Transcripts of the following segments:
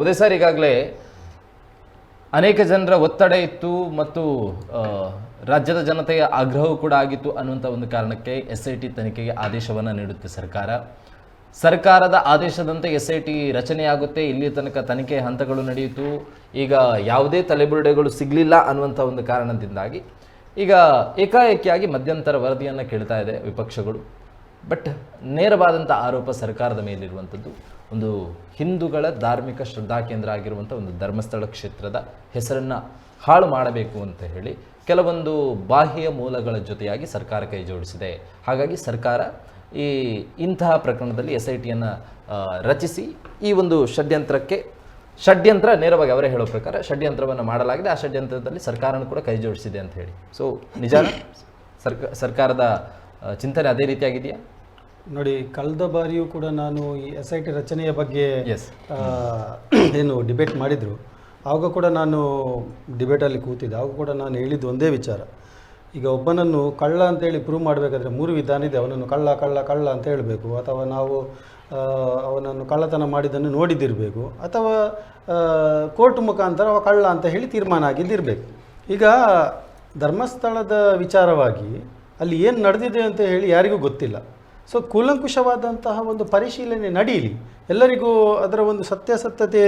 Uday sir ಈಗಾಗಲೇ ಅನೇಕ ಜನರ ಒತ್ತಡ ಇತ್ತು ಮತ್ತು ರಾಜ್ಯದ ಜನತೆಯ ಆಗ್ರಹವೂ ಕೂಡ ಆಗಿತ್ತು ಅನ್ನುವಂಥ ಒಂದು ಕಾರಣಕ್ಕೆ ಎಸ್ ಐ ಟಿ ತನಿಖೆಗೆ ಆದೇಶವನ್ನು ನೀಡುತ್ತೆ ಸರ್ಕಾರ. ಸರ್ಕಾರದ ಆದೇಶದಂತೆ ಎಸ್ ಐ ಟಿ ರಚನೆಯಾಗುತ್ತೆ. ಇಲ್ಲಿ ತನಕ ತನಿಖೆ ಹಂತಗಳು ನಡೆಯಿತು. ಈಗ ಯಾವುದೇ ತಲೆಬುರುಡೆಗಳು ಸಿಗಲಿಲ್ಲ ಅನ್ನುವಂಥ ಒಂದು ಕಾರಣದಿಂದಾಗಿ ಈಗ ಏಕಾಏಕಿಯಾಗಿ ಮಧ್ಯಂತರ ವರದಿಯನ್ನು ಕೇಳ್ತಾ ಇದೆ ವಿಪಕ್ಷಗಳು. ಬಟ್ ನೇರವಾದಂಥ ಆರೋಪ ಸರ್ಕಾರದ ಮೇಲಿರುವಂಥದ್ದು. ಒಂದು ಹಿಂದೂಗಳ ಧಾರ್ಮಿಕ ಶ್ರದ್ಧಾ ಕೇಂದ್ರ ಆಗಿರುವಂಥ ಒಂದು ಧರ್ಮಸ್ಥಳ ಕ್ಷೇತ್ರದ ಹೆಸರನ್ನು ಹಾಳು ಮಾಡಬೇಕು ಅಂತ ಹೇಳಿ ಕೆಲವೊಂದು ಬಾಹ್ಯ ಮೂಲಗಳ ಜೊತೆಯಾಗಿ ಸರ್ಕಾರ ಕೈ ಜೋಡಿಸಿದೆ. ಹಾಗಾಗಿ ಸರ್ಕಾರ ಈ ಇಂತಹ ಪ್ರಕರಣದಲ್ಲಿ ಎಸ್ ಐ ಟಿಯನ್ನು ರಚಿಸಿ ಈ ಒಂದು ಷಡ್ಯಂತ್ರಕ್ಕೆ, ಷಡ್ಯಂತ್ರ ನೇರವಾಗಿ ಅವರೇ ಹೇಳೋ ಪ್ರಕಾರ ಷಡ್ಯಂತ್ರವನ್ನು ಮಾಡಲಾಗಿದೆ. ಆ ಷಡ್ಯಂತ್ರದಲ್ಲಿ ಸರ್ಕಾರನೂ ಕೂಡ ಕೈ ಜೋಡಿಸಿದೆ ಅಂತ ಹೇಳಿ. ಸೊ ನಿಜ ಸರ್ಕ, ಸರ್ಕಾರದ ಚಿಂತನೆ ಅದೇ ರೀತಿಯಾಗಿದೆಯಾ? ನೋಡಿ ಕಳೆದ ಬಾರಿಯೂ ಕೂಡ ನಾನು ಈ ಎಸ್ ಐ ಟಿ ರಚನೆಯ ಬಗ್ಗೆ ಎಸ್ ಏನು ಡಿಬೇಟ್ ಮಾಡಿದರು. ಆವಾಗ ಕೂಡ ನಾನು ಡಿಬೇಟಲ್ಲಿ ಕೂತಿದ್ದೆ. ಆವಾಗ ಕೂಡ ನಾನು ಹೇಳಿದ್ದು ಒಂದೇ ವಿಚಾರ. ಈಗ ಒಬ್ಬನನ್ನು ಕಳ್ಳ ಅಂತೇಳಿ ಪ್ರೂವ್ ಮಾಡಬೇಕಾದ್ರೆ ಮೂರು ವಿಧಾನ ಇದೆ. ಅವನನ್ನು ಕಳ್ಳ ಕಳ್ಳ ಕಳ್ಳ ಅಂತ ಹೇಳಬೇಕು. ಅಥವಾ ನಾವು ಅವನನ್ನು ಕಳ್ಳತನ ಮಾಡಿದ್ದನ್ನು ನೋಡಿದ್ದಿರಬೇಕು. ಅಥವಾ ಕೋರ್ಟ್ ಮುಖಾಂತರ ಅವ ಕಳ್ಳ ಅಂತ ಹೇಳಿ ತೀರ್ಮಾನ ಆಗಿದ್ದಿರಬೇಕು. ಈಗ ಧರ್ಮಸ್ಥಳದ ವಿಚಾರವಾಗಿ ಅಲ್ಲಿ ಏನು ನಡೆದಿದೆ ಅಂತ ಹೇಳಿ ಯಾರಿಗೂ ಗೊತ್ತಿಲ್ಲ. ಸೊ ಕೂಲಂಕುಷವಾದಂತಹ ಒಂದು ಪರಿಶೀಲನೆ ನಡೀಲಿ. ಎಲ್ಲರಿಗೂ ಅದರ ಒಂದು ಸತ್ಯಾಸತ್ಯತೆ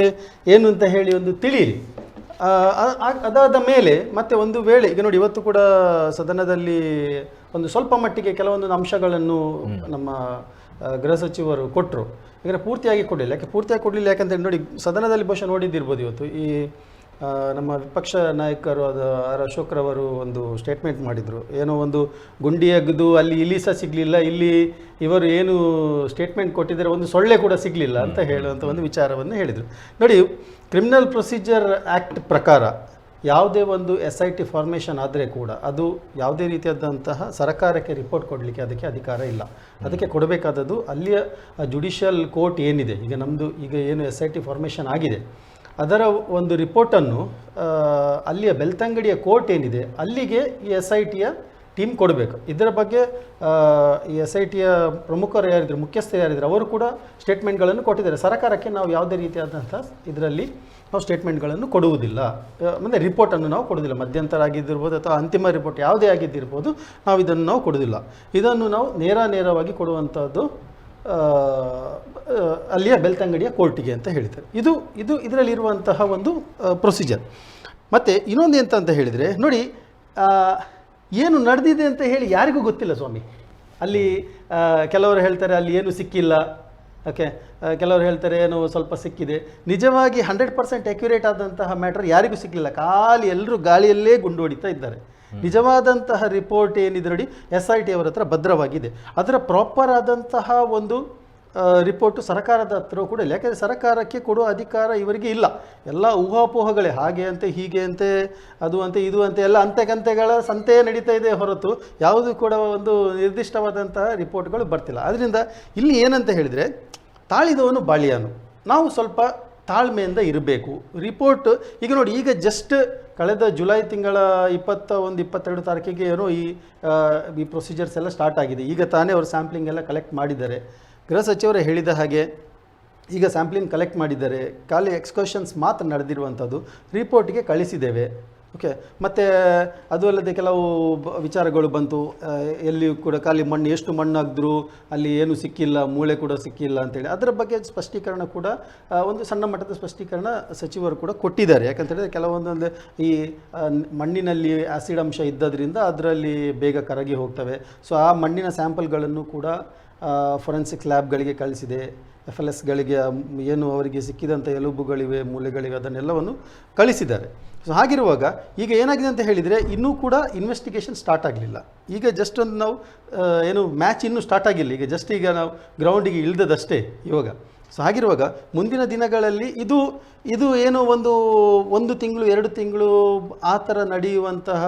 ಏನು ಅಂತ ಹೇಳಿ ಒಂದು ತಿಳಿಯಿರಿ. ಅದಾದ ಮೇಲೆ ಮತ್ತೆ ಒಂದು ವೇಳೆ ಈಗ ನೋಡಿ ಇವತ್ತು ಕೂಡ ಸದನದಲ್ಲಿ ಒಂದು ಸ್ವಲ್ಪ ಮಟ್ಟಿಗೆ ಕೆಲವೊಂದು ಅಂಶಗಳನ್ನು ನಮ್ಮ ಗೃಹ ಸಚಿವರು ಕೊಟ್ಟರು ಯಾಕಂದರೆ ಪೂರ್ತಿಯಾಗಿ ಕೊಡಲಿಲ್ಲ. ಯಾಕೆ ಪೂರ್ತಿಯಾಗಿ ಕೊಡಲಿಲ್ಲ ಯಾಕಂತ ನೋಡಿ ಸದನದಲ್ಲಿ ಬಹುಶಃ ನೋಡಿದ್ದಿರ್ಬೋದು ಇವತ್ತು. ಈ ನಮ್ಮ ವಿಪಕ್ಷ ನಾಯಕರು ಅದು ಆರ್ ಅಶೋಕ್ರವರು ಒಂದು ಸ್ಟೇಟ್ಮೆಂಟ್ ಮಾಡಿದರು. ಏನೋ ಒಂದು ಗುಂಡಿ ಅಗ್ದು ಅಲ್ಲಿ ಇಲ್ಲಿ ಸಹ ಸಿಗಲಿಲ್ಲ ಇಲ್ಲಿ ಇವರು ಏನು ಸ್ಟೇಟ್ಮೆಂಟ್ ಕೊಟ್ಟಿದ್ದಾರೆ ಒಂದು ಸೊಳ್ಳೆ ಕೂಡ ಸಿಗಲಿಲ್ಲ ಅಂತ ಹೇಳುವಂಥ ಒಂದು ವಿಚಾರವನ್ನು ಹೇಳಿದರು. ನೋಡಿ ಕ್ರಿಮಿನಲ್ ಪ್ರೊಸೀಜರ್ ಆ್ಯಕ್ಟ್ ಪ್ರಕಾರ ಯಾವುದೇ ಒಂದು ಎಸ್ ಐ ಟಿ ಫಾರ್ಮೇಷನ್ ಆದರೆ ಕೂಡ ಅದು ಯಾವುದೇ ರೀತಿಯಾದಂತಹ ಸರ್ಕಾರಕ್ಕೆ ರಿಪೋರ್ಟ್ ಕೊಡಲಿಕ್ಕೆ ಅದಕ್ಕೆ ಅಧಿಕಾರ ಇಲ್ಲ. ಅದಕ್ಕೆ ಕೊಡಬೇಕಾದದ್ದು ಅಲ್ಲಿಯ ಜುಡಿಷಿಯಲ್ ಕೋರ್ಟ್ ಏನಿದೆ? ಈಗ ನಮ್ಮದು ಈಗ ಏನು ಎಸ್ ಐ ಟಿ ಫಾರ್ಮೇಷನ್ ಆಗಿದೆ. ಅದರ ಒಂದು ರಿಪೋರ್ಟನ್ನು ಅಲ್ಲಿಯ ಬೆಳ್ತಂಗಡಿಯ ಕೋರ್ಟ್ ಏನಿದೆ, ಅಲ್ಲಿಗೆ ಈ ಎಸ್ ಐ ಟಿಯ ಟೀಮ್ ಕೊಡಬೇಕು. ಇದರ ಬಗ್ಗೆ ಈ ಎಸ್ ಐ ಟಿಯ ಪ್ರಮುಖರು ಯಾರಿದ್ದರು ಮುಖ್ಯಸ್ಥರು ಯಾರಿದ್ದರು ಅವರು ಕೂಡ ಸ್ಟೇಟ್ಮೆಂಟ್ಗಳನ್ನು ಕೊಟ್ಟಿದ್ದಾರೆ. ಸರ್ಕಾರಕ್ಕೆ ನಾವು ಯಾವುದೇ ರೀತಿಯಾದಂಥ ಇದರಲ್ಲಿ ನಾವು ಸ್ಟೇಟ್ಮೆಂಟ್ಗಳನ್ನು ಕೊಡುವುದಿಲ್ಲ. ಅಂದರೆ ರಿಪೋರ್ಟನ್ನು ನಾವು ಕೊಡುವುದಿಲ್ಲ. ಮಧ್ಯಂತರ ಆಗಿದ್ದಿರ್ಬೋದು ಅಥವಾ ಅಂತಿಮ ರಿಪೋರ್ಟ್ ಯಾವುದೇ ಆಗಿದ್ದಿರ್ಬೋದು, ನಾವು ಇದನ್ನು ನಾವು ಕೊಡುವುದಿಲ್ಲ. ಇದನ್ನು ನಾವು ನೇರ ನೇರವಾಗಿ ಕೊಡುವಂಥದ್ದು ಅಲ್ಲಿಯ ಬೆಳ್ತಂಗಡಿಯ ಕೋರ್ಟಿಗೆ ಅಂತ ಹೇಳ್ತಾರೆ. ಇದು ಇದು ಇದರಲ್ಲಿರುವಂತಹ ಒಂದು ಪ್ರೊಸೀಜರ್ ಮತ್ತು ಇನ್ನೊಂದು ಎಂತ ಅಂತ ಹೇಳಿದರೆ, ನೋಡಿ ಏನು ನಡೆದಿದೆ ಅಂತ ಹೇಳಿ ಯಾರಿಗೂ ಗೊತ್ತಿಲ್ಲ ಸ್ವಾಮಿ. ಅಲ್ಲಿ ಕೆಲವರು ಹೇಳ್ತಾರೆ ಅಲ್ಲಿ ಏನು ಸಿಕ್ಕಿಲ್ಲ. ಓಕೆ ಕೆಲವರು ಹೇಳ್ತಾರೆ ಏನೋ ಸ್ವಲ್ಪ ಸಿಕ್ಕಿದೆ. ನಿಜವಾಗಿ ಹಂಡ್ರೆಡ್ ಪರ್ಸೆಂಟ್ ಅಕ್ಯುರೇಟ್ ಆದಂತಹ ಮ್ಯಾಟರ್ ಯಾರಿಗೂ ಸಿಕ್ಕಲಿಲ್ಲ ಖಾಲಿ ಎಲ್ಲರೂ ಗಾಳಿಯಲ್ಲೇ ಗುಂಡು ಹೊಡಿತಾ ಇದ್ದಾರೆ. ನಿಜವಾದಂತಹ ರಿಪೋರ್ಟ್ ಏನಿದೆ ನೋಡಿ ಎಸ್ ಐ ಟಿ ಅವರ ಹತ್ರ ಭದ್ರವಾಗಿದೆ. ಅದರ ಪ್ರಾಪರ್ ಆದಂತಹ ಒಂದು ರಿಪೋರ್ಟು ಸರ್ಕಾರದ ಹತ್ರ ಕೂಡ ಇಲ್ಲ. ಯಾಕೆಂದರೆ ಸರ್ಕಾರಕ್ಕೆ ಕೊಡುವ ಅಧಿಕಾರ ಇವರಿಗೆ ಇಲ್ಲ. ಎಲ್ಲ ಊಹಾಪೋಹಗಳೇ, ಹಾಗೆ ಅಂತೆ, ಹೀಗೆ ಅಂತೆ, ಅದು ಅಂತೆ, ಇದು ಅಂತೆ, ಎಲ್ಲ ಅಂತೆಗಂತೆಗಳ ಸಂತೆ ನಡೀತಾ ಇದೆ ಹೊರತು ಯಾವುದು ಕೂಡ ಒಂದು ನಿರ್ದಿಷ್ಟವಾದಂತಹ ರಿಪೋರ್ಟ್ಗಳು ಬರ್ತಿಲ್ಲ. ಅದರಿಂದ ಇಲ್ಲಿ ಏನಂತ ಹೇಳಿದರೆ, ತಾಳಿದವನು ಬಾಳಿಯಾನು. ನಾವು ಸ್ವಲ್ಪ ತಾಳ್ಮೆಯಿಂದ ಇರಬೇಕು. ರಿಪೋರ್ಟ್ ಈಗ ನೋಡಿ, ಈಗ ಜಸ್ಟ್ ಕಳೆದ ಜುಲೈ ತಿಂಗಳ ಇಪ್ಪತ್ತ ಒಂದು, ಇಪ್ಪತ್ತೆರಡು ತಾರೀಕಿಗೆ ಏನೋ ಈ ಈ ಪ್ರೊಸೀಜರ್ಸ್ ಎಲ್ಲ ಸ್ಟಾರ್ಟ್ ಆಗಿದೆ. ಈಗ ತಾನೇ ಅವರು ಸ್ಯಾಂಪ್ಲಿಂಗ್ ಎಲ್ಲ ಕಲೆಕ್ಟ್ ಮಾಡಿದ್ದಾರೆ. ಗೃಹ ಸಚಿವರು ಹೇಳಿದ ಹಾಗೆ ಈಗ ಸ್ಯಾಂಪ್ಲಿಂಗ್ ಕಲೆಕ್ಟ್ ಮಾಡಿದ್ದಾರೆ. ಖಾಲಿ ಎಕ್ಸ್ಕರ್ಷನ್ಸ್ ಮಾತ್ರ ನಡೆದಿರುವಂಥದ್ದು. ರಿಪೋರ್ಟ್ಗೆ ಕಳಿಸಿದ್ದೇವೆ. ಓಕೆ ಮತ್ತು, ಅದು ಅಲ್ಲದೆ ಕೆಲವು ವಿಚಾರಗಳು ಬಂತು. ಎಲ್ಲಿಯೂ ಕೂಡ ಖಾಲಿ ಮಣ್ಣು, ಎಷ್ಟು ಮಣ್ಣು ಹಾಕಿದ್ರು ಅಲ್ಲಿ ಏನು ಸಿಕ್ಕಿಲ್ಲ, ಮೂಳೆ ಕೂಡ ಸಿಕ್ಕಿಲ್ಲ ಅಂತೇಳಿ. ಅದರ ಬಗ್ಗೆ ಸ್ಪಷ್ಟೀಕರಣ ಕೂಡ ಒಂದು ಸಣ್ಣ ಮಟ್ಟದ ಸ್ಪಷ್ಟೀಕರಣ ಸಚಿವರು ಕೂಡ ಕೊಟ್ಟಿದ್ದಾರೆ. ಯಾಕಂತ ಹೇಳಿದ್ರೆ ಕೆಲವೊಂದೊಂದು ಈ ಮಣ್ಣಿನಲ್ಲಿ ಆ್ಯಸಿಡ್ ಅಂಶ ಇದ್ದದ್ರಿಂದ ಅದರಲ್ಲಿ ಬೇಗ ಕರಗಿ ಹೋಗ್ತವೆ. ಸೊ ಆ ಮಣ್ಣಿನ ಸ್ಯಾಂಪಲ್ಗಳನ್ನು ಕೂಡ ಫೊರೆನ್ಸಿಕ್ ಲ್ಯಾಬ್ಗಳಿಗೆ ಕಳಿಸಿದೆ. ಎಫ್ ಎಲ್ ಎಸ್ಗಳಿಗೆ ಏನು ಅವರಿಗೆ ಸಿಕ್ಕಿದಂಥ ಎಲುಬುಗಳಿವೆ, ಮೂಲೆಗಳಿವೆ, ಅದನ್ನೆಲ್ಲವನ್ನು ಕಳಿಸಿದ್ದಾರೆ. ಸೊ ಹಾಗಿರುವಾಗ ಈಗ ಏನಾಗಿದೆ ಅಂತ ಹೇಳಿದರೆ, ಇನ್ನೂ ಕೂಡ ಇನ್ವೆಸ್ಟಿಗೇಷನ್ ಸ್ಟಾರ್ಟ್ ಆಗಲಿಲ್ಲ. ಈಗ ಜಸ್ಟ್ ಒಂದು ನಾವು ಏನು ಮ್ಯಾಚ್ ಇನ್ನೂ ಸ್ಟಾರ್ಟ್ ಆಗಿಲ್ಲ. ಈಗ ಜಸ್ಟ್ ಈಗ ನಾವು ಗ್ರೌಂಡಿಗೆ ಇಳಿದದಷ್ಟೇ ಇವಾಗ. ಸೊ ಹಾಗಿರುವಾಗ ಮುಂದಿನ ದಿನಗಳಲ್ಲಿ ಇದು ಇದು ಏನೋ ಒಂದು ಒಂದು ತಿಂಗಳು, ಎರಡು ತಿಂಗಳು ಆ ಥರ ನಡೆಯುವಂತಹ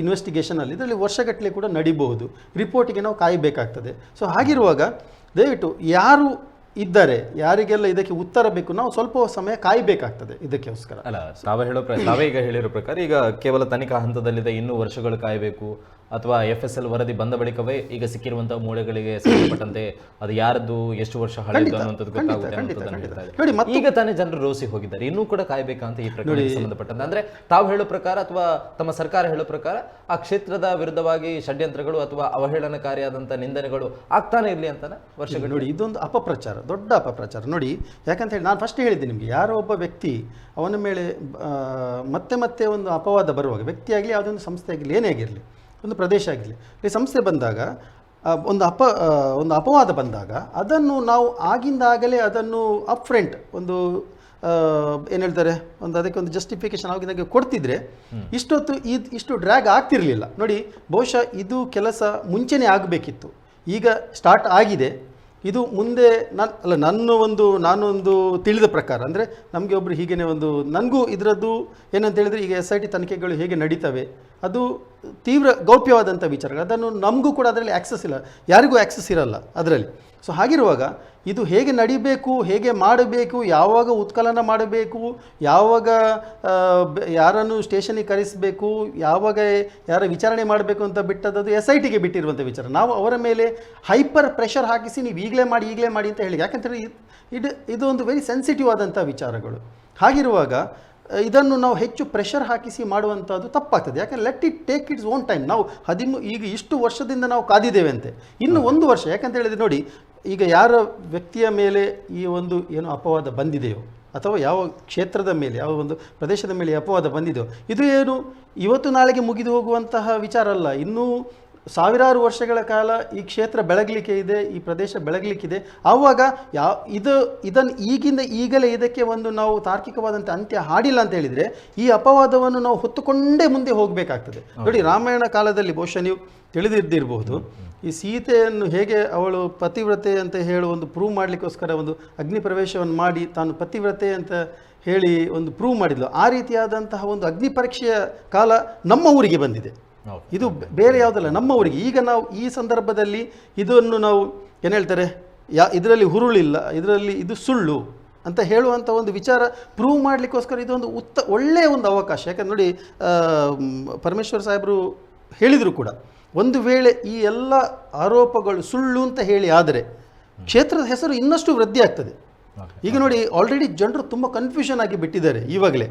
ಇನ್ವೆಸ್ಟಿಗೇಷನಲ್ಲಿ ಇದರಲ್ಲಿ ವರ್ಷಗಟ್ಟಲೆ ಕೂಡ ನಡಿಬಹುದು. ರಿಪೋರ್ಟಿಗೆ ನಾವು ಕಾಯಬೇಕಾಗ್ತದೆ. ಸೊ ಹಾಗಿರುವಾಗ ದಯವಿಟ್ಟು ಯಾರು ಇದ್ದಾರೆ ಯಾರಿಗೆಲ್ಲ ಇದಕ್ಕೆ ಉತ್ತರ ಬೇಕು, ನಾವು ಸ್ವಲ್ಪ ಸಮಯ ಕಾಯಬೇಕಾಗ್ತದೆ ಇದಕ್ಕೋಸ್ಕರ. ಅಲ್ಲ, ತಾವೇ ಹೇಳೋ ಪ್ರ, ತಾವೇ ಈಗ ಹೇಳಿರೋ ಪ್ರಕಾರ ಈಗ ಕೇವಲ ತನಿಖಾ ಹಂತದಲ್ಲಿದೆ, ಇನ್ನೂ ವರ್ಷಗಳು ಕಾಯಬೇಕು. ಅಥವಾ ಎಫ್ ಎಸ್ ಎಲ್ ವರದಿ ಬಂದ ಬಳಿಕವೇ ಈಗ ಸಿಕ್ಕಿರುವಂತಹ ಮೂಳೆಗಳಿಗೆ ಸಂಬಂಧಪಟ್ಟಂತೆ ಅದು ಯಾರದ್ದು ಎಷ್ಟು ವರ್ಷ ಹಳೆಯದು ಅನ್ನುವಂಥದ್ದು ಗೊತ್ತಾಗುತ್ತೆ ಈಗ ತಾನೇ ಜನರು ರೋಸಿ ಹೋಗಿದ್ದಾರೆ. ಇನ್ನೂ ಕೂಡ ಕಾಯಬೇಕಂತ ಈ ಪ್ರಕರಣ ಸಂಬಂಧಪಟ್ಟಂತೆ. ಅಂದ್ರೆ ತಾವು ಹೇಳೋ ಪ್ರಕಾರ ಅಥವಾ ತಮ್ಮ ಸರ್ಕಾರ ಹೇಳೋ ಪ್ರಕಾರ ಆ ಕ್ಷೇತ್ರದ ವಿರುದ್ಧವಾಗಿ ಷಡ್ಯಂತ್ರಗಳು ಅಥವಾ ಅವಹೇಳನಕಾರಿಯಾದಂತಹ ನಿಂದನೆಗಳು ಆಗ್ತಾನೆ ಇರಲಿ ಅಂತಾನೆ ವರ್ಷಗಳು ನೋಡಿ ಇದೊಂದು ಅಪಪ್ರಚಾರ ದೊಡ್ಡ ಅಪಪ್ರಚಾರ. ನೋಡಿ ಯಾಕಂತ ಹೇಳಿ ನಾನು ಫಸ್ಟ್ ಹೇಳಿದ್ದೆ ನಿಮಗೆ ಯಾರೋ ಒಬ್ಬ ವ್ಯಕ್ತಿ ಅವನ ಮೇಲೆ ಮತ್ತೆ ಮತ್ತೆ ಒಂದು ಅಪವಾದ ಬರುವಾಗ ವ್ಯಕ್ತಿಯಾಗಲಿ ಯಾವುದೊಂದು ಸಂಸ್ಥೆ ಆಗಲಿ ಏನೇ ಆಗಿರಲಿ ಒಂದು ಪ್ರದೇಶ ಆಗಿರಲಿ. ಈ ಸಂಸ್ಥೆ ಬಂದಾಗ ಒಂದು ಅಪ ಒಂದು ಅಪವಾದ ಬಂದಾಗ ಅದನ್ನು ನಾವು ಆಗಿಂದಾಗಲೇ ಅದನ್ನು ಅಪ್ ಫ್ರಂಟ್ ಒಂದು ಏನು ಹೇಳ್ತಾರೆ ಒಂದು ಅದಕ್ಕೆ ಒಂದು ಜಸ್ಟಿಫಿಕೇಶನ್ ಆಗಿದಾಗ ಕೊಡ್ತಿದ್ರೆ ಇಷ್ಟೊತ್ತು ಇದು ಇಷ್ಟು ಡ್ರ್ಯಾಗ್ ಆಗ್ತಿರಲಿಲ್ಲ. ನೋಡಿ ಬಹುಶಃ ಇದು ಕೆಲಸ ಮುಂಚೆನೇ ಆಗಬೇಕಿತ್ತು. ಈಗ ಸ್ಟಾರ್ಟ್ ಆಗಿದೆ. ಇದು ಮುಂದೆ ನನ್ನ ಅಲ್ಲ, ನನ್ನ ಒಂದು ನಾನೊಂದು ತಿಳಿದ ಪ್ರಕಾರ, ಅಂದರೆ ನಮಗೆ ಒಬ್ಬರು ಹೀಗೇನೆ ಒಂದು ನನಗೂ ಇದರದ್ದು ಏನಂತ ಹೇಳಿದರೆ ಈಗ ಎಸ್ ಐ ಟಿ ತನಿಖೆಗಳು ಹೇಗೆ ನಡೀತವೆ, ಅದು ತೀವ್ರ ಗೌಪ್ಯವಾದಂಥ ವಿಚಾರಗಳು. ಅದನ್ನು ನಮಗೂ ಕೂಡ ಅದರಲ್ಲಿ ಆ್ಯಕ್ಸಸ್ ಇಲ್ಲ. ಯಾರಿಗೂ ಆ್ಯಕ್ಸಸ್ ಇರಲ್ಲ ಅದರಲ್ಲಿ. ಸೊ ಹಾಗಿರುವಾಗ ಇದು ಹೇಗೆ ನಡಿಬೇಕು ಹೇಗೆ ಮಾಡಬೇಕು ಯಾವಾಗ ಉತ್ಕಲನ ಮಾಡಬೇಕು ಯಾವಾಗ ಯಾರನ್ನು ಸ್ಟೇಷನಿಗೆ ಕರೆಸಬೇಕು ಯಾವಾಗ ಯಾರ ವಿಚಾರಣೆ ಮಾಡಬೇಕು ಅಂತ ಬಿಟ್ಟದ್ದು ಎಸ್ ಐ ಟಿಗೆ ಬಿಟ್ಟಿರುವಂಥ ವಿಚಾರ. ನಾವು ಅವರ ಮೇಲೆ ಹೈಪರ್ ಪ್ರೆಷರ್ ಹಾಕಿಸಿ ನೀವು ಈಗಲೇ ಮಾಡಿ ಈಗಲೇ ಮಾಡಿ ಅಂತ ಹೇಳಿ. ಯಾಕಂತೇಳಿ ಇದು ಇದು ಒಂದು ವೆರಿ ಸೆನ್ಸಿಟಿವ್ ಆದಂಥ ವಿಚಾರಗಳು. ಹಾಗಿರುವಾಗ ಇದನ್ನು ನಾವು ಹೆಚ್ಚು ಪ್ರೆಷರ್ ಹಾಕಿಸಿ ಮಾಡುವಂಥದ್ದು ತಪ್ಪಾಗ್ತದೆ. ಯಾಕಂದರೆ let it take its own time ನಾವು ಹದಿಮೂ ಈಗ ಇಷ್ಟು ವರ್ಷದಿಂದ ನಾವು ಕಾದಿದ್ದೇವೆ ಅಂತೆ. ಇನ್ನು ಒಂದು ವರ್ಷ ಯಾಕಂತ ಹೇಳಿದ್ರೆ ನೋಡಿ ಈಗ ಯಾರ ವ್ಯಕ್ತಿಯ ಮೇಲೆ ಈ ಒಂದು ಏನು ಅಪವಾದ ಬಂದಿದೆಯೋ ಅಥವಾ ಯಾವ ಕ್ಷೇತ್ರದ ಮೇಲೆ ಯಾವ ಒಂದು ಪ್ರದೇಶದ ಮೇಲೆ ಅಪವಾದ ಬಂದಿದೆಯೋ ಇದು ಏನು ಇವತ್ತು ನಾಳೆಗೆ ಮುಗಿದು ಹೋಗುವಂತಹ ವಿಚಾರ ಅಲ್ಲ. ಇನ್ನೂ ಸಾವಿರಾರು ವರ್ಷಗಳ ಕಾಲ ಈ ಕ್ಷೇತ್ರ ಬೆಳಗಲಿಕ್ಕೆ ಇದೆ ಈ ಪ್ರದೇಶ ಬೆಳಗಲಿಕ್ಕಿದೆ ಆವಾಗ ಯಾವ ಇದು ಇದನ್ನು ಈಗಿಂದ ಈಗಲೇ ಇದಕ್ಕೆ ಒಂದು ನಾವು ತಾರ್ಕಿಕವಾದಂಥ ಅಂತ್ಯ ಹಾಡಿಲ್ಲ ಅಂತ ಹೇಳಿದರೆ ಈ ಅಪವಾದವನ್ನು ನಾವು ಹೊತ್ತುಕೊಂಡೇ ಮುಂದೆ ಹೋಗಬೇಕಾಗ್ತದೆ. ನೋಡಿ ರಾಮಾಯಣ ಕಾಲದಲ್ಲಿ ಬಹುಶಃ ನೀವು ತಿಳಿದಿದ್ದಿರಬಹುದು. ಈ ಸೀತೆಯನ್ನು ಹೇಗೆ ಅವಳು ಪತಿವ್ರತೆ ಅಂತ ಹೇಳಿ ಒಂದು ಪ್ರೂವ್ ಮಾಡಲಿಕ್ಕೋಸ್ಕರ ಒಂದು ಅಗ್ನಿ ಪ್ರವೇಶವನ್ನು ಮಾಡಿ ತಾನು ಪತಿವ್ರತೆ ಅಂತ ಹೇಳಿ ಒಂದು ಪ್ರೂವ್ ಮಾಡಿದ್ಲು. ಆ ರೀತಿಯಾದಂತಹ ಒಂದು ಅಗ್ನಿ ಪರೀಕ್ಷೆಯ ಕಾಲ ನಮ್ಮ ಊರಿಗೆ ಬಂದಿದೆ. ಇದು ಬೇರೆ ಯಾವುದಲ್ಲ ನಮ್ಮ ಊರಿಗೆ. ಈಗ ನಾವು ಈ ಸಂದರ್ಭದಲ್ಲಿ ಇದನ್ನು ನಾವು ಏನು ಹೇಳ್ತಾರೆ ಯಾ ಇದರಲ್ಲಿ ಹುರುಳಿಲ್ಲ ಇದರಲ್ಲಿ ಇದು ಸುಳ್ಳು ಅಂತ ಹೇಳುವಂಥ ಒಂದು ವಿಚಾರ ಪ್ರೂವ್ ಮಾಡಲಿಕ್ಕೋಸ್ಕರ ಇದೊಂದು ಉತ್ತ ಒಳ್ಳೆಯ ಒಂದು ಅವಕಾಶ. ಯಾಕಂದ್ರೆ ನೋಡಿ ಪರಮೇಶ್ವರ ಸಾಹೇಬರು ಹೇಳಿದರು ಕೂಡ ಒಂದು ವೇಳೆ ಈ ಎಲ್ಲ ಆರೋಪಗಳು ಸುಳ್ಳು ಅಂತ ಹೇಳಿ ಆದರೆ ಕ್ಷೇತ್ರದ ಹೆಸರು ಇನ್ನಷ್ಟು ವೃದ್ಧಿ ಆಗ್ತದೆ. ಈಗ ನೋಡಿ ಆಲ್ರೆಡಿ ಜನರು ತುಂಬ ಕನ್ಫ್ಯೂಷನ್ ಆಗಿ ಬಿಟ್ಟಿದ್ದಾರೆ ಈವಾಗಲೇ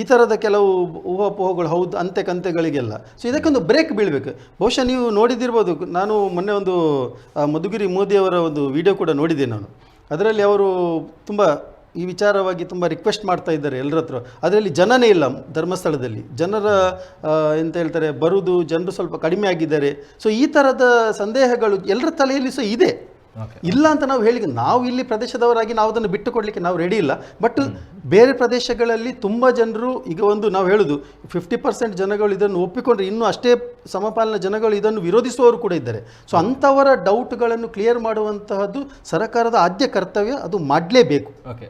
ಈ ಥರದ ಕೆಲವು ಊಹಾಪೋಹಗಳು ಹೌದು ಅಂತೆ ಕಂತೆಗಳಿಗೆಲ್ಲ. ಸೊ ಇದಕ್ಕೊಂದು ಬ್ರೇಕ್ ಬೀಳಬೇಕು. ಬಹುಶಃ ನೀವು ನೋಡಿದಿರ್ಬೋದು ನಾನು ಮೊನ್ನೆ ಒಂದು ಮಧುಗಿರಿ ಮೋದಿಯವರ ಒಂದು ವಿಡಿಯೋ ಕೂಡ ನೋಡಿದ್ದೆ ನಾನು. ಅದರಲ್ಲಿ ಅವರು ತುಂಬ ಈ ವಿಚಾರವಾಗಿ ತುಂಬ ರಿಕ್ವೆಸ್ಟ್ ಮಾಡ್ತಾ ಇದ್ದಾರೆ ಎಲ್ಲರ ಹತ್ರ. ಅದರಲ್ಲಿ ಜನನೇ ಇಲ್ಲ ಧರ್ಮಸ್ಥಳದಲ್ಲಿ. ಜನರ ಎಂತ ಹೇಳ್ತಾರೆ ಬರುವುದು ಜನರು ಸ್ವಲ್ಪ ಕಡಿಮೆ ಆಗಿದ್ದಾರೆ. ಸೊ ಈ ಥರದ ಸಂದೇಹಗಳು ಎಲ್ಲರ ತಲೆಯಲ್ಲಿ ಸಹ ಇದೆ. ಇಲ್ಲ ಅಂತ ನಾವು ಹೇಳಿದ್ವಿ ನಾವು ಇಲ್ಲಿ ಪ್ರದೇಶದವರಾಗಿ ನಾವು ಅದನ್ನು ಬಿಟ್ಟು ಕೊಡಲಿಕ್ಕೆ ನಾವು ರೆಡಿ ಇಲ್ಲ. ಬಟ್ ಬೇರೆ ಪ್ರದೇಶಗಳಲ್ಲಿ ತುಂಬ ಜನರು ಈಗ ಒಂದು ನಾವು ಹೇಳೋದು ಫಿಫ್ಟಿ ಪರ್ಸೆಂಟ್ ಜನಗಳು ಇದನ್ನು ಒಪ್ಪಿಕೊಂಡ್ರೆ ಇನ್ನೂ ಅಷ್ಟೇ ಸಮಪಾಲನ ಜನಗಳು ಇದನ್ನು ವಿರೋಧಿಸುವವರು ಕೂಡ ಇದ್ದಾರೆ. ಸೊ ಅಂಥವರ ಡೌಟ್ಗಳನ್ನು ಕ್ಲಿಯರ್ ಮಾಡುವಂತಹದ್ದು ಸರ್ಕಾರದ ಆದ್ಯ ಕರ್ತವ್ಯ ಅದು ಮಾಡಲೇಬೇಕು. ಓಕೆ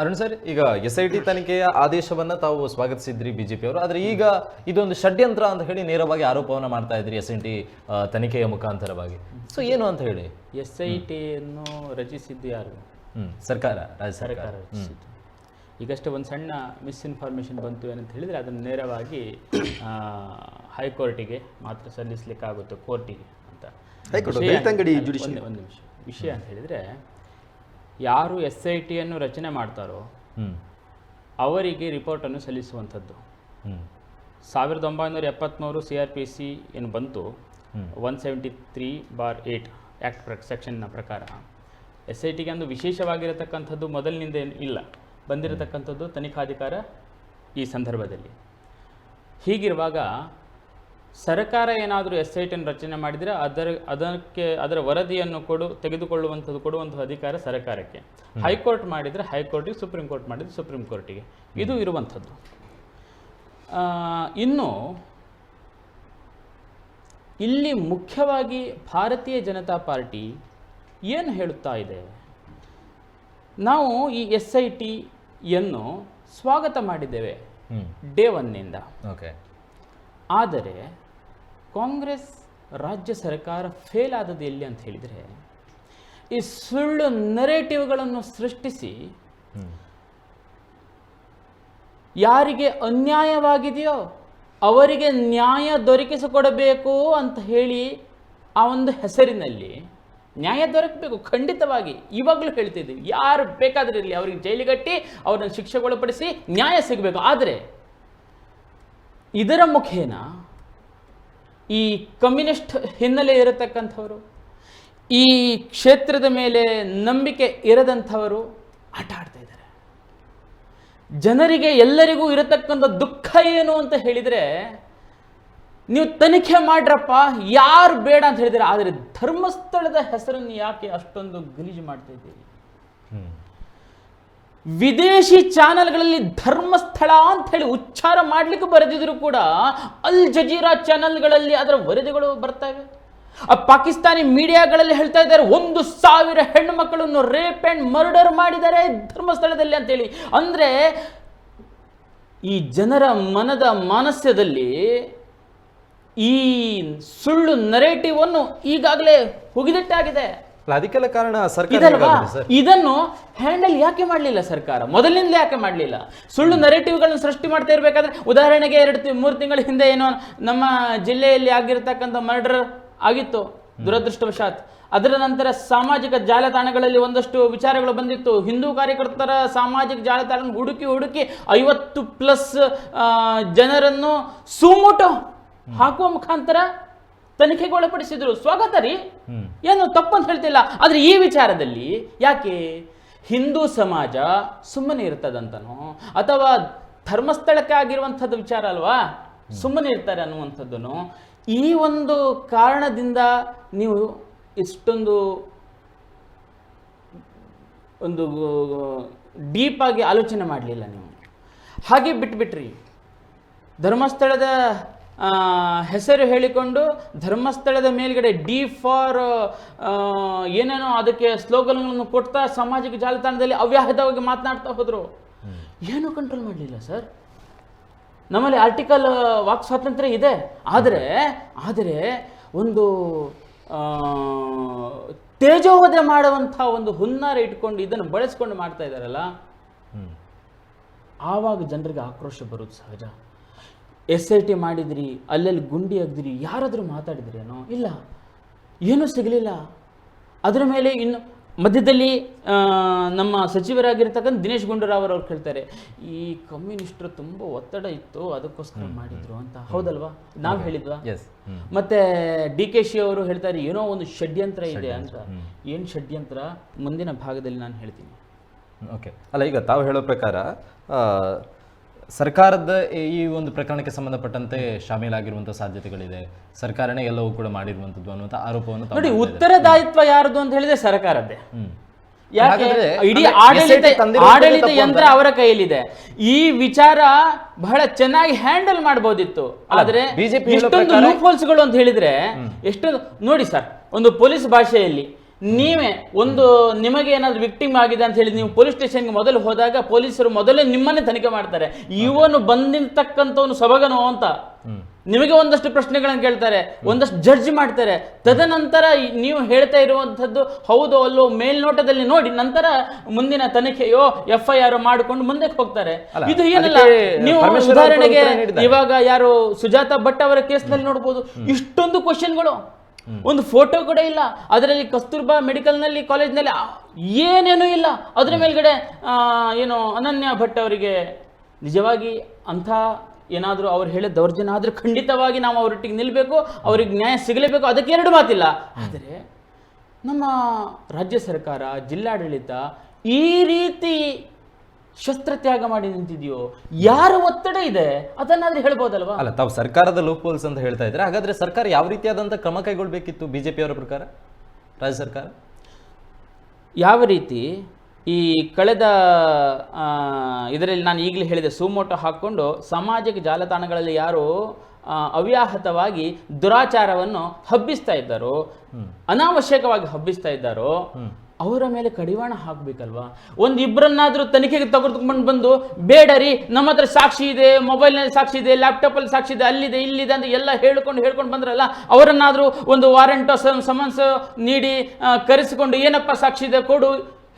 ಅರುಣ್ ಸರ್ ಈಗ ಎಸ್ ಐ ಟಿ ತನಿಖೆಯ ಆದೇಶವನ್ನು ತಾವು ಸ್ವಾಗತಿಸಿದ್ರಿ ಬಿಜೆಪಿ ಅವರು. ಆದರೆ ಈಗ ಇದೊಂದು ಷಡ್ಯಂತ್ರ ಅಂತ ಹೇಳಿ ನೇರವಾಗಿ ಆರೋಪವನ್ನು ಮಾಡ್ತಾ ಇದ್ರಿ ಎಸ್ ಐ ಟಿ ತನಿಖೆಯ ಮುಖಾಂತರವಾಗಿ. ಸೊ ಏನು ಅಂತ ಹೇಳಿ? ಎಸ್ ಐ ಟಿಯನ್ನು ರಚಿಸಿದ್ದು ಯಾರು? ಸರ್ಕಾರ ರಾಜ್ಯ ಸರ್ಕಾರ. ಸರ್ಕಾರ ರಚಿಸಿದ್ದು. ಈಗಷ್ಟೇ ಒಂದು ಸಣ್ಣ ಮಿಸ್ಇನ್ಫಾರ್ಮೇಷನ್ ಬಂತು ಏನಂತ ಹೇಳಿದರೆ ಅದನ್ನು ನೇರವಾಗಿ ಹೈಕೋರ್ಟಿಗೆ ಮಾತ್ರ ಸಲ್ಲಿಸಲಿಕ್ಕಾಗುತ್ತೆ ಕೋರ್ಟಿಗೆ ಅಂತ. ಒಂದು ನಿಮಿಷ. ವಿಷಯ ಅಂತ ಹೇಳಿದರೆ ಯಾರು ಎಸ್ ಐ ಟಿಯನ್ನು ರಚನೆ ಮಾಡ್ತಾರೋ ಅವರಿಗೆ ರಿಪೋರ್ಟನ್ನು ಸಲ್ಲಿಸುವಂಥದ್ದು. ಸಾವಿರದ ಒಂಬೈನೂರ ಎಪ್ಪತ್ತ್ಮೂರು ಸಿ ಆರ್ ಪಿ ಸಿ ಏನು ಬಂತು one seventy three bar eight act ಪ್ರ ಸೆಕ್ಷನ್ನ ಪ್ರಕಾರ ಎಸ್ ಐ ಟಿಗೆ ಒಂದು ವಿಶೇಷವಾಗಿರತಕ್ಕಂಥದ್ದು ಮೊದಲಿನಿಂದ ಏನು ಇಲ್ಲ. ಬಂದಿರತಕ್ಕಂಥದ್ದು ತನಿಖಾಧಿಕಾರ ಈ ಸಂದರ್ಭದಲ್ಲಿ. ಹೀಗಿರುವಾಗ ಸರ್ಕಾರ ಏನಾದರೂ ಎಸ್ ಐ ಟಿಯನ್ನು ರಚನೆ ಮಾಡಿದರೆ ಅದರ ಅದಕ್ಕೆ ಅದರ ವರದಿಯನ್ನು ಕೊಡು ತೆಗೆದುಕೊಳ್ಳುವಂಥದ್ದು ಕೊಡುವಂಥ ಅಧಿಕಾರ ಸರ್ಕಾರಕ್ಕೆ. ಹೈಕೋರ್ಟ್ ಮಾಡಿದರೆ ಹೈಕೋರ್ಟಿಗೆ ಸುಪ್ರೀಂ ಕೋರ್ಟ್ ಮಾಡಿದರೆ ಸುಪ್ರೀಂ ಕೋರ್ಟಿಗೆ. ಇದು ಇರುವಂಥದ್ದು. ಇನ್ನು ಇಲ್ಲಿ ಮುಖ್ಯವಾಗಿ ಭಾರತೀಯ ಜನತಾ ಪಾರ್ಟಿ ಏನು ಹೇಳುತ್ತಾ ಇದೆ? ನಾವು ಈ ಎಸ್ ಐ ಟಿಯನ್ನು ಸ್ವಾಗತ ಮಾಡಿದ್ದೇವೆ ಡೇ ಒನ್ನಿಂದ. ಓಕೆ. ಆದರೆ ಕಾಂಗ್ರೆಸ್ ರಾಜ್ಯ ಸರ್ಕಾರ ಫೇಲ್ ಆದದ್ದು ಎಲ್ಲಿ ಅಂತ ಹೇಳಿದರೆ ಈ ಸುಳ್ಳು ನೆರೇಟಿವ್ಗಳನ್ನು ಸೃಷ್ಟಿಸಿ ಯಾರಿಗೆ ಅನ್ಯಾಯವಾಗಿದೆಯೋ ಅವರಿಗೆ ನ್ಯಾಯ ದೊರಕಿಸಿಕೊಡಬೇಕು ಅಂತ ಹೇಳಿ ಆ ಒಂದು ಹೆಸರಿನಲ್ಲಿ ನ್ಯಾಯ ದೊರಕಬೇಕು, ಖಂಡಿತವಾಗಿ. ಇವಾಗಲೂ ಹೇಳ್ತಿದ್ದೀವಿ ಯಾರು ಬೇಕಾದ್ರೆ ಇರಲಿ, ಅವರಿಗೆ ಜೈಲಿಗಟ್ಟಿ ಅವ್ರನ್ನ ಶಿಕ್ಷೆಗೊಳಪಡಿಸಿ ನ್ಯಾಯ ಸಿಗಬೇಕು. ಆದರೆ, ಇದರ ಮುಖೇನ ಈ ಕಮ್ಯುನಿಸ್ಟ್ ಹಿನ್ನೆಲೆ ಇರತಕ್ಕಂಥವರು, ಈ ಕ್ಷೇತ್ರದ ಮೇಲೆ ನಂಬಿಕೆ ಇರದಂಥವರು ಆಟ ಆಡ್ತಾ ಇದ್ದಾರೆ. ಜನರಿಗೆ ಎಲ್ಲರಿಗೂ ಇರತಕ್ಕಂಥ ದುಃಖ ಏನು ಅಂತ ಹೇಳಿದರೆ ನೀವು ತನಿಖೆ ಮಾಡ್ರಪ್ಪ ಯಾರು ಬೇಡ ಅಂತ ಹೇಳಿದರೆ ಆದರೆ ಧರ್ಮಸ್ಥಳದ ಹೆಸರನ್ನು ಯಾಕೆ ಅಷ್ಟೊಂದು ಗಲೀಜು ಮಾಡ್ತಾ ಇದ್ದೀರಿ? ವಿದೇಶಿ ಚಾನೆಲ್ಗಳಲ್ಲಿ ಧರ್ಮಸ್ಥಳ ಅಂತ ಹೇಳಿ ಉಚ್ಚಾರ ಮಾಡ್ಲಿಕ್ಕೆ ಬರೆದಿದ್ರು ಕೂಡ ಅಲ್ ಜಜೀರಾ ಚಾನೆಲ್ಗಳಲ್ಲಿ ಅದರ ವರದಿಗಳು ಬರ್ತವೆ. ಆ ಪಾಕಿಸ್ತಾನಿ ಮೀಡಿಯಾಗಳಲ್ಲಿ ಹೇಳ್ತಾ ಇದ್ದಾರೆ ಒಂದು ಸಾವಿರ ಹೆಣ್ಣು ಮಕ್ಕಳನ್ನು ರೇಪ್ ಅಂಡ್ ಮರ್ಡರ್ ಮಾಡಿದ್ದಾರೆ ಧರ್ಮಸ್ಥಳದಲ್ಲಿ ಅಂತೇಳಿ. ಅಂದ್ರೆ ಈ ಜನರ ಮನದ ಮಾನಸ್ಯದಲ್ಲಿ ಈ ಸುಳ್ಳು ನರೇಟಿವ್ ಅನ್ನು ಈಗಾಗಲೇ ಹುಗಿದಿಟ್ಟಾಗಿದೆ. ಅದಕ್ಕೆಲ್ಲ ಕಾರಣ ಸರ್ಕಾರ ಇದನ್ನು ಹ್ಯಾಂಡಲ್ ಯಾಕೆ ಮಾಡಲಿಲ್ಲ ಸರ್ಕಾರ? ಮೊದಲಿನಿಂದ ಯಾಕೆ ಮಾಡಲಿಲ್ಲ? ಸುಳ್ಳು ನರೇಟಿವ್ಗಳನ್ನು ಸೃಷ್ಟಿ ಮಾಡ್ತಾ ಇರಬೇಕಾದ್ರೆ ಉದಾಹರಣೆಗೆ ಎರಡು ಮೂರು ತಿಂಗಳ ಹಿಂದೆ ಏನೋ ನಮ್ಮ ಜಿಲ್ಲೆಯಲ್ಲಿ ಆಗಿರತಕ್ಕಂಥ ಮರ್ಡರ್ ಆಗಿತ್ತು ದುರದೃಷ್ಟವಶಾತ್. ಅದರ ನಂತರ ಸಾಮಾಜಿಕ ಜಾಲತಾಣಗಳಲ್ಲಿ ಒಂದಷ್ಟು ವಿಚಾರಗಳು ಬಂದಿತ್ತು. ಹಿಂದೂ ಕಾರ್ಯಕರ್ತರ ಸಾಮಾಜಿಕ ಜಾಲತಾಣ ಹುಡುಕಿ ಹುಡುಕಿ ಐವತ್ತು ಪ್ಲಸ್ ಜನರನ್ನು ಸುಮೋಟೋ ಹಾಕುವ ಮುಖಾಂತರ ತನಿಖೆಗೆ ಒಳಪಡಿಸಿದ್ರು. ಸ್ವಾಗತ ರೀ. ಏನು ತಪ್ಪಂತ ಹೇಳ್ತಿಲ್ಲ. ಆದ್ರೆ ಈ ವಿಚಾರದಲ್ಲಿ ಯಾಕೆ? ಹಿಂದೂ ಸಮಾಜ ಸುಮ್ಮನೆ ಇರ್ತದಂತನೋ? ಅಥವಾ ಧರ್ಮಸ್ಥಳಕ್ಕೆ ಆಗಿರುವಂಥದ್ದು ವಿಚಾರ ಅಲ್ವಾ? ಸುಮ್ಮನೆ ಇರ್ತಾರೆ ಅನ್ನುವಂಥದ್ದನ್ನು ಈ ಒಂದು ಕಾರಣದಿಂದ ನೀವು ಇಷ್ಟೊಂದು ಒಂದು ಡೀಪ್ ಆಗಿ ಆಲೋಚನೆ ಮಾಡಲಿಲ್ಲ ನೀವು. ಹಾಗೆ ಬಿಟ್ಬಿಟ್ರಿ. ಧರ್ಮಸ್ಥಳದ ಹೆಸರು ಹೇಳಿಕೊಂಡು ಧರ್ಮಸ್ಥಳದ ಮೇಲ್ಗಡೆ ಡಿ ಫಾರ್ ಏನೇನೋ ಅದಕ್ಕೆ ಸ್ಲೋಗನ್ಗಳನ್ನು ಕೊಡ್ತಾ ಸಾಮಾಜಿಕ ಜಾಲತಾಣದಲ್ಲಿ ಅವ್ಯಾಹತವಾಗಿ ಮಾತನಾಡ್ತಾ ಹೋದರು. ಏನು ಕಂಟ್ರೋಲ್ ಮಾಡಲಿಲ್ಲ ಸರ್. ನಮ್ಮಲ್ಲಿ ಆರ್ಟಿಕಲ್ ವಾಕ್ ಸ್ವಾತಂತ್ರ್ಯ ಇದೆ. ಆದರೆ ಆದರೆ ಒಂದು ತೇಜೋವದ ತೇಜೋವಧೆ ಮಾಡುವಂಥ ಒಂದು ಹುನ್ನಾರ ಇಟ್ಕೊಂಡು ಇದನ್ನು ಬಳಸ್ಕೊಂಡು ಮಾಡ್ತಾ ಇದ್ದಾರಲ್ಲ ಆವಾಗ ಜನರಿಗೆ ಆಕ್ರೋಶ ಬರೋದು ಸಹಜ. ಎಸ್ ಐ ಟಿ ಮಾಡಿದ್ರಿ ಅಲ್ಲಲ್ಲಿ ಗುಂಡಿ ಅಗ್ದಿರಿ ಯಾರಾದರೂ ಮಾತಾಡಿದ್ರೇನೋ? ಇಲ್ಲ. ಏನೂ ಸಿಗಲಿಲ್ಲ. ಅದರ ಮೇಲೆ ಇನ್ನು ಮಧ್ಯದಲ್ಲಿ ನಮ್ಮ ಸಚಿವರಾಗಿರ್ತಕ್ಕಂಥ ದಿನೇಶ್ ಗುಂಡೂರಾವ್ ಅವ್ರು ಕೇಳ್ತಾರೆ ಈ ಕಮ್ಯುನಿಸ್ಟರು ತುಂಬ ಒತ್ತಡ ಇತ್ತು ಅದಕ್ಕೋಸ್ಕರ ಮಾಡಿದ್ರು ಅಂತ. ಹೌದಲ್ವಾ? ನಾವು ಹೇಳಿದ್ವಾ? ಮತ್ತೆ ಡಿ ಕೆ ಶಿ ಅವರು ಹೇಳ್ತಾರೆ ಏನೋ ಒಂದು ಷಡ್ಯಂತ್ರ ಇದೆ ಅಂತ. ಏನು ಷಡ್ಯಂತ್ರ? ಮುಂದಿನ ಭಾಗದಲ್ಲಿ ನಾನು ಹೇಳ್ತೀನಿ. ಓಕೆ. ಅಲ್ಲ ಈಗ ತಾವು ಹೇಳೋ ಪ್ರಕಾರ ಆ, ಸರ್ಕಾರದ ಈ- ಒಂದು ಪ್ರಕರಣಕ್ಕೆ ಸಂಬಂಧಪಟ್ಟಂತೆ ಶಾಮೀಲಾಗಿರುವಂತಹ ಸಾಧ್ಯತೆಗಳಿದೆ ಸರ್ಕಾರನೇ ಎಲ್ಲವೂ ಕೂಡ ಮಾಡಿರುವಂತದ್ದು ಅನ್ನುವಂಥ ಆರೋಪವನ್ನು ತಾವು ನೋಡಿ. ಉತ್ತರದಾಯಿತ್ವ ಯಾರದು ಅಂತ ಹೇಳಿದ್ರೆ ಸರ್ಕಾರದ್ದೇ ಹ್ಮ್. ಯಾಕೆ ಹಾಗಾದ್ರೆ ಇಡೀ ಅಂದ್ರೆ ಆಡಳಿತ SIT ಆಡಳಿತ ತಪ್ಪು ಯಂತ್ರ? ಅವರ ಕೈಯಲ್ಲಿದೆ ಈ ವಿಚಾರ ಬಹಳ ಚೆನ್ನಾಗಿ ಹ್ಯಾಂಡಲ್ ಮಾಡಬಹುದಿತ್ತು ಆದ್ರೆ BJP ಹೇಳೋ ಎಷ್ಟೊಂದು ಪ್ರಕಾರ- ಲೂಫೋಲ್ಸ್ಗಳು ಅಂತ ಹೇಳಿದ್ರೆ ಎಷ್ಟೊಂದು ನೋಡಿ ಸರ್ ಒಂದು ಪೊಲೀಸ್ ಭಾಷೆಯಲ್ಲಿ ನೀವೇ ಒಂದು ನಿಮಗೆ ಏನಾದರೂ ವಿಕ್ಟಿಮ್ ಆಗಿದೆ ಅಂತ ಹೇಳಿ ನೀವು ಪೊಲೀಸ್ ಸ್ಟೇಷನ್ಗೆ ಮೊದಲು ಹೋದಾಗ ಪೊಲೀಸರು ಮೊದಲೇ ನಿಮ್ಮನ್ನೇ ತನಿಖೆ ಮಾಡ್ತಾರೆ. ಇವನು ಬಂದಿರ್ತಕ್ಕಂಥವನು ಸೊಬಗನೋ ಅಂತ. ನಿಮಗೆ ಒಂದಷ್ಟು ಪ್ರಶ್ನೆಗಳನ್ನು ಕೇಳ್ತಾರೆ ಒಂದಷ್ಟು ಜಡ್ಜ್ ಮಾಡ್ತಾರೆ. ತದನಂತರ ನೀವು ಹೇಳ್ತಾ ಇರುವಂಥದ್ದು ಹೌದು ಅಲ್ಲೋ ಮೇಲ್ನೋಟದಲ್ಲಿ ನೋಡಿ ನಂತರ ಮುಂದಿನ ತನಿಖೆಯೋ ಎಫ್ ಐ ಆರ್ ಮಾಡಿಕೊಂಡು ಮುಂದಕ್ಕೆ ಹೋಗ್ತಾರೆ. ಇದು ಏನಲ್ಲ. ನೀವು ಉದಾಹರಣೆಗೆ ಇವಾಗ ಯಾರು ಸುಜಾತ ಭಟ್ ಅವರ ಕೇಸ್ನಲ್ಲಿ ನೋಡ್ಬೋದು ಇಷ್ಟೊಂದು ಕ್ವಶನ್ಗಳು ಒಂದು ಫೋಟೋ ಕೂಡ ಇಲ್ಲ. ಅದರಲ್ಲಿ ಕಸ್ತೂರ್ಬಾ ಮೆಡಿಕಲ್ನಲ್ಲಿ ಕಾಲೇಜ್ನಲ್ಲಿ ಏನೇನೂ ಇಲ್ಲ. ಅದರ ಮೇಲ್ಗಡೆ ಏನು ಅನನ್ಯ ಭಟ್ ಅವರಿಗೆ ನಿಜವಾಗಿ ಅಂಥ ಏನಾದರೂ ಅವ್ರು ಹೇಳಿದ ದೌರ್ಜನ್ಯ ಆದರೂ ಖಂಡಿತವಾಗಿ ನಾವು ಅವರೊಟ್ಟಿಗೆ ನಿಲ್ಲಬೇಕು ಅವ್ರಿಗೆ ನ್ಯಾಯ ಸಿಗಲೇಬೇಕು ಅದಕ್ಕೆ ಎರಡು ಮಾತಿಲ್ಲ. ಆದರೆ ನಮ್ಮ ರಾಜ್ಯ ಸರ್ಕಾರ ಜಿಲ್ಲಾಡಳಿತ ಈ ರೀತಿ ಶಸ್ತ್ರತ್ಯಾಗ ಮಾಡಿ ನಿಂತಿದೆಯೋ? ಯಾರ ಒತ್ತಡ ಇದೆ? ಅದನ್ನಾದ್ರೂ ಹೇಳ್ಬೋದಲ್ವಾ? ಅಲ್ಲ ತಾವು ಸರ್ಕಾರದ ಲೋಪೋಲ್ಸ್ ಅಂತ ಹೇಳ್ತಾ ಇದ್ರೆ ಹಾಗಾದ್ರೆ ಸರ್ಕಾರ ಯಾವ ರೀತಿಯಾದಂಥ ಕ್ರಮ ಕೈಗೊಳ್ಬೇಕಿತ್ತು ಬಿಜೆಪಿ ಅವರ ಪ್ರಕಾರ? ರಾಜ್ಯ ಸರ್ಕಾರ? ಯಾವ ರೀತಿ? ಈ ಕಳೆದ ಇದರಲ್ಲಿ ನಾನು ಈಗಲೇ ಹೇಳಿದೆ ಸುಮೋಟೋ ಹಾಕ್ಕೊಂಡು ಸಾಮಾಜಿಕ ಜಾಲತಾಣಗಳಲ್ಲಿ ಯಾರು ಅವ್ಯಾಹತವಾಗಿ ದುರಾಚಾರವನ್ನು ಹಬ್ಬಿಸ್ತಾ ಇದ್ದಾರೋ ಅನಾವಶ್ಯಕವಾಗಿ ಹಬ್ಬಿಸ್ತಾ ಇದ್ದಾರೋ ಅವರ ಮೇಲೆ ಕಡಿವಾಣ ಹಾಕಬೇಕಲ್ವಾ? ಒಂದು ಇಬ್ಬರನ್ನಾದರೂ ತನಿಖೆಗೆ ತೆಗೆದುಕೊಂಡು ಬಂದು, ಬೇಡ ರೀ, ನಮ್ಮ ಹತ್ರ ಸಾಕ್ಷಿ ಇದೆ ಮೊಬೈಲ್ನಲ್ಲಿ ಸಾಕ್ಷಿ ಇದೆ ಲ್ಯಾಪ್ಟಾಪಲ್ಲಿ ಸಾಕ್ಷಿ ಇದೆ, ಅಲ್ಲಿದೆ, ಇಲ್ಲಿದೆ ಅಂತ ಎಲ್ಲ ಹೇಳ್ಕೊಂಡು ಹೇಳ್ಕೊಂಡು ಬಂದ್ರಲ್ಲ, ಅವರನ್ನಾದರೂ ಒಂದು ವಾರೆಂಟೋ ಸಮನ್ಸ್ ನೀಡಿ ಕರೆಸಿಕೊಂಡು ಏನಪ್ಪ ಸಾಕ್ಷಿ ಇದೆ ಕೊಡು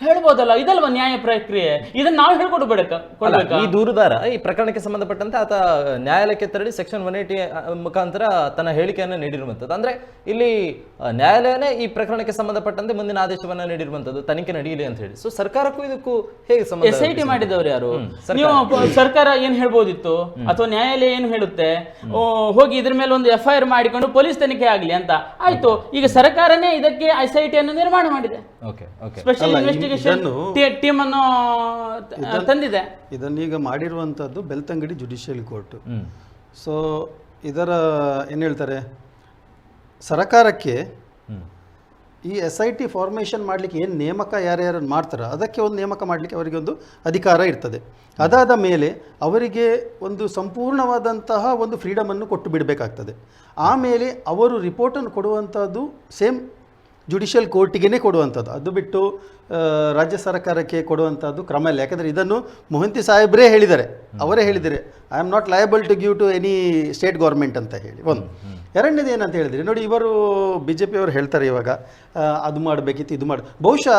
ಹೇಳ್ಬೋದಲ್ಲ ಇದಲ್ವಾ ನ್ಯಾಯ ಪ್ರಕ್ರಿಯೆ? ಇದನ್ನ ನಾವು ಹೇಳ್ಕೊಡ್ಬೇಕ ಕೊಡ್ಬೇಕಾ? ಈ ದೂರುದಾರ ಈ ಪ್ರಕರಣಕ್ಕೆ ಸಂಬಂಧಪಟ್ಟಂತೆ ಆತ ನ್ಯಾಯಾಲಯಕ್ಕೆ ತೆರಳಿ ಸೆಕ್ಷನ್ ಒನ್ ಏಟಿ ಮುಖಾಂತರ ತನ್ನ ಹೇಳಿಕೆಯನ್ನು ನೀಡಿರುವಂಥದ್ದು. ಅಂದ್ರೆ ಇಲ್ಲಿ ನ್ಯಾಯಾಲಯನೇ ಈ ಪ್ರಕರಣಕ್ಕೆ ಸಂಬಂಧಪಟ್ಟಂತೆ ಮುಂದಿನ ಆದೇಶವನ್ನ ನೀಡಿರುವಂಥದ್ದು ತನಿಖೆ ನಡೆಯಲಿ ಅಂತ ಹೇಳಿ. ಸೊ ಸರ್ಕಾರಕ್ಕೂ ಇದಕ್ಕೂ ಹೇಗೆ ಸಂಬಂಧ ಎಸ್ ಐ ಟಿ ಮಾಡಿದವರು ಯಾರು. ನೀವು ಸರ್ಕಾರ ಏನ್ ಹೇಳ್ಬೋದಿತ್ತು? ಅಥವಾ ನ್ಯಾಯಾಲಯ ಏನು ಹೇಳುತ್ತೆ? ಹೋಗಿ ಇದ್ರ ಮೇಲೆ ಒಂದು ಎಫ್ ಐ ಆರ್ ಮಾಡಿಕೊಂಡು ಪೊಲೀಸ್ ತನಿಖೆ ಆಗಲಿ ಅಂತ. ಆಯ್ತು ಈಗ ಸರ್ಕಾರನೇ ಇದಕ್ಕೆ ಎಸ್ ಐ ಟಿ ಅನ್ನು ನಿರ್ಮಾಣ ಮಾಡಿದೆ. ಓಕೆ ಓಕೆ ಸ್ಪೆಷಲ್ ಅಲ್ಲ, ಈ- ಇನ್ವೆಸ್ಟಿಗೇಷನ್ ಇದನ್ನು- ಟೀಮ್ ಅನ್ನು ತಂದಿದೆ. ಇದನ್ನೀಗ ಮಾಡಿರುವಂಥದ್ದು Belthangady judicial court hmm. So ಇದರ ಏನು ಹೇಳ್ತಾರೆ? ಸರಕಾರಕ್ಕೆ ಹ್ಮ್. ಈ ಎಸ್ ಐ ಟಿ ಫಾರ್ಮೇಷನ್ ಮಾಡಲಿಕ್ಕೆ ಏನು ನೇಮಕ ಯಾರ್ಯಾರನ್ನು ಮಾಡ್ತಾರೋ ಅದಕ್ಕೆ ಒಂದು ನೇಮಕ ಮಾಡಲಿಕ್ಕೆ ಅವರಿಗೆ ಒಂದು ಅಧಿಕಾರ ಇರ್ತದೆ. ಅದಾದ ಮೇಲೆ ಅವರಿಗೆ ಒಂದು ಸಂಪೂರ್ಣವಾದಂತಹ ಒಂದು ಫ್ರೀಡಮನ್ನು ಕೊಟ್ಟು ಬಿಡಬೇಕಾಗ್ತದೆ. ಆಮೇಲೆ ಅವರು ರಿಪೋರ್ಟನ್ನು ಕೊಡುವಂಥದ್ದು ಸೇಮ್ ಜುಡಿಷಿಯಲ್ ಕೋರ್ಟಿಗೇ ಕೊಡುವಂಥದ್ದು. ಅದು ಬಿಟ್ಟು ರಾಜ್ಯ ಸರ್ಕಾರಕ್ಕೆ ಕೊಡುವಂಥದ್ದು ಕ್ರಮ ಇಲ್ಲ. ಯಾಕಂದರೆ ಇದನ್ನು ಮೊಹಂತಿ ಸಾಹೇಬ್ರೇ ಹೇಳಿದ್ದಾರೆ. ಅವರೇ ಹೇಳಿದರೆ I am not liable to give to any state government ಅಂತ ಹೇಳಿ. ಒಂದು. ಎರಡನೇದು ಏನಂತ ಹೇಳಿದ್ರಿ ನೋಡಿ ಇವರು ಬಿ ಜೆ ಪಿಯವರು ಹೇಳ್ತಾರೆ ಇವಾಗ ಅದು ಮಾಡಬೇಕಿತ್ತು ಇದು ಮಾಡಿ. ಬಹುಶಃ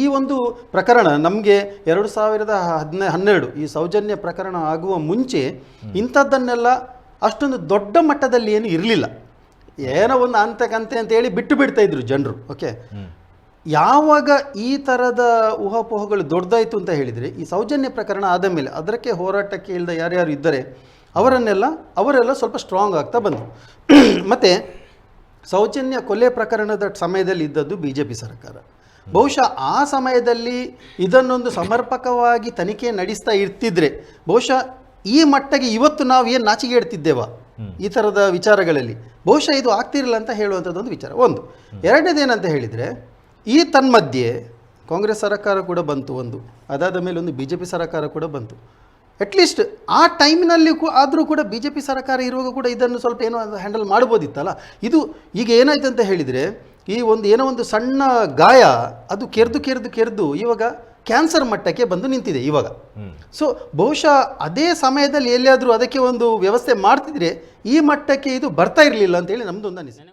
ಈ ಒಂದು ಪ್ರಕರಣ ನಮಗೆ ಎರಡು ಸಾವಿರದ ಹದಿನ ಹನ್ನೆರಡು ಈ ಸೌಜನ್ಯ ಪ್ರಕರಣ ಆಗುವ ಮುಂಚೆ ಇಂಥದ್ದನ್ನೆಲ್ಲ ಅಷ್ಟೊಂದು ದೊಡ್ಡ ಮಟ್ಟದಲ್ಲಿ ಏನು ಇರಲಿಲ್ಲ. ಏನೋ ಒಂದು ಅಂತಕಂತೆ ಅಂತೇಳಿ ಬಿಟ್ಟು ಬಿಡ್ತಾ ಇದ್ರು ಜನರು ಓಕೆ ಯಾವಾಗ ಈ ಥರದ ಊಹಾಪೋಹಗಳು ದೊಡ್ಡದಾಯಿತು ಅಂತ ಹೇಳಿದರೆ, ಈ ಸೌಜನ್ಯ ಪ್ರಕರಣ ಆದ ಮೇಲೆ ಅದಕ್ಕೆ ಹೋರಾಟಕ್ಕೆ ಇಲ್ಲದ ಯಾರ್ಯಾರು ಇದ್ದರೆ, ಅವರನ್ನೆಲ್ಲ, ಅವರೆಲ್ಲ ಸ್ವಲ್ಪ ಸ್ಟ್ರಾಂಗ್ ಆಗ್ತಾ ಬಂದರು. ಮತ್ತೆ, ಸೌಜನ್ಯ ಕೊಲೆ ಪ್ರಕರಣದ ಸಮಯದಲ್ಲಿ ಇದ್ದದ್ದು ಬಿ ಜೆ ಪಿ ಸರ್ಕಾರ. ಬಹುಶಃ ಆ ಸಮಯದಲ್ಲಿ ಇದನ್ನೊಂದು ಸಮರ್ಪಕವಾಗಿ ತನಿಖೆ ನಡೆಸ್ತಾ ಇರ್ತಿದ್ರೆ, ಬಹುಶಃ ಈ ಮಟ್ಟಿಗೆ ಇವತ್ತು ನಾವು ಏನು ನಾಚಿಕೆ ಇಡ್ತಿದ್ದೇವಾ ಈ ಥರದ ವಿಚಾರಗಳಲ್ಲಿ. ಬಹುಶಃ ಇದು ಆಗ್ತಿರಲಿಲ್ಲ ಅಂತ ಹೇಳುವಂಥದ್ದೊಂದು ವಿಚಾರ. ಒಂದು, ಎರಡನೇದೇನಂತ ಹೇಳಿದರೆ, ಈ ತನ್ಮಧ್ಯೆ ಕಾಂಗ್ರೆಸ್ ಸರ್ಕಾರ ಕೂಡ ಬಂತು ಒಂದು, ಅದಾದ ಮೇಲೆ ಒಂದು ಬಿ ಜೆ ಪಿ ಸರ್ಕಾರ ಕೂಡ ಬಂತು. ಅಟ್ಲೀಸ್ಟ್ ಆ ಟೈಮಿನಲ್ಲಿ ಆದರೂ ಕೂಡ ಬಿ ಜೆ ಪಿ ಸರ್ಕಾರ ಇರುವಾಗ ಕೂಡ ಇದನ್ನು ಸ್ವಲ್ಪ ಏನೋ ಹ್ಯಾಂಡಲ್ ಮಾಡ್ಬೋದಿತ್ತಲ್ಲ? ಇದು ಈಗ ಏನಾಯ್ತು ಅಂತ ಹೇಳಿದರೆ, ಈ ಒಂದು ಏನೋ ಒಂದು ಸಣ್ಣ ಗಾಯ, ಅದು ಕೆರೆದು ಕೆರೆದು ಕೆರೆದು, ಇವಾಗ ಕ್ಯಾನ್ಸರ್ ಮಟ್ಟಕ್ಕೆ ಬಂದು ನಿಂತಿದೆ ಇವಾಗ. ಸೊ ಬಹುಶಃ ಅದೇ ಸಮಯದಲ್ಲಿ ಎಲ್ಲಿಯಾದರೂ ಅದಕ್ಕೆ ಒಂದು ವ್ಯವಸ್ಥೆ ಮಾಡ್ತಿದ್ರೆ ಈ ಮಟ್ಟಕ್ಕೆ ಇದು ಬರ್ತಾ ಇರಲಿಲ್ಲ ಅಂತೇಳಿ ನಮ್ಮದು ಒಂದು ಅನಿಸಿಕೆ.